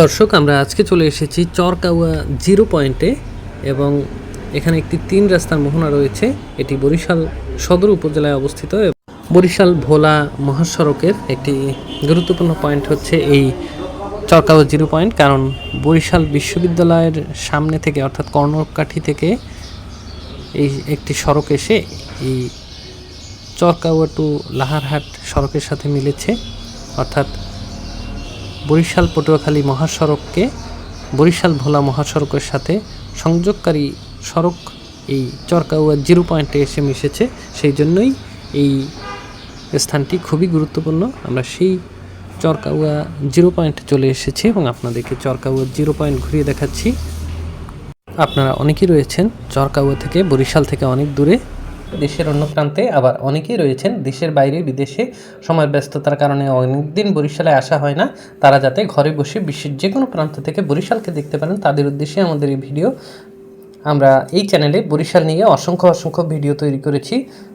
দর্শক, আমরা আজকে চলে এসেছি চরকাওয়া জিরো পয়েন্টে এবং এখানে একটি তিন রাস্তার মোহনা রয়েছে। এটি বরিশাল সদর উপজেলায় অবস্থিত বরিশাল ভোলা মহাসড়কের একটি গুরুত্বপূর্ণ পয়েন্ট হচ্ছে এই চরকাওয়া জিরো পয়েন্ট, কারণ বরিশাল বিশ্ববিদ্যালয়ের সামনে থেকে, অর্থাৎ কর্ণকাঠি থেকে এই একটি সড়ক এসে এই চরকাওয়া টু লাহারহাট সড়কের সাথে মিলেছে। অর্থাৎ বরিশাল পটুয়াখালী মহাসড়ককে, বরিশাল ভোলা মহাসড়কের সাথে সংযোগকারী সড়ক এই চরকাউয়া জিরো পয়েন্টে এসে মিশেছে। সেই জন্যই এই স্থানটি খুবই গুরুত্বপূর্ণ। আমরা সেই চরকাউয়া জিরো পয়েন্টে চলে এসেছি এবং আপনাদেরকে চরকাউয়া জিরো পয়েন্ট ঘুরিয়ে দেখাচ্ছি। আপনারা অনেকেই রয়েছেন চরকাউয়া থেকে বরিশাল থেকে অনেক দূরে। দেশের অন্য প্রান্তে আবার অনেকেই রয়েছেন দেশের বাইরে বিদেশে। সময়ের ব্যস্ততার কারণে অনেকদিন বরিশালে আসা হয় না। তারা যাতে ঘরে বসে বিশ্বের যে কোনো প্রান্ত থেকে বরিশালকে দেখতে পারেন, তাদের উদ্দেশ্যে আমাদের এই ভিডিও। আমরা এই চ্যানেলে বরিশাল নিয়ে অসংখ্য অসংখ্য ভিডিও তৈরি করেছি।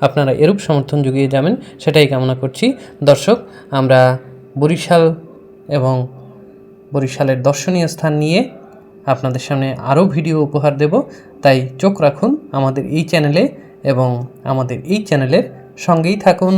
আপনারা এরূপ সমর্থন জুগিয়ে যাবেন, সেটাই কামনা করছি। দর্শক, আমরা বরিশাল এবং বরিশালের দর্শনীয় স্থান নিয়ে আপনাদের সামনে আরও ভিডিও উপহার দেব। তাই চোখ রাখুন আমাদের এই চ্যানেলে এবং আমাদের এই চ্যানেলের সঙ্গেই থাকুন।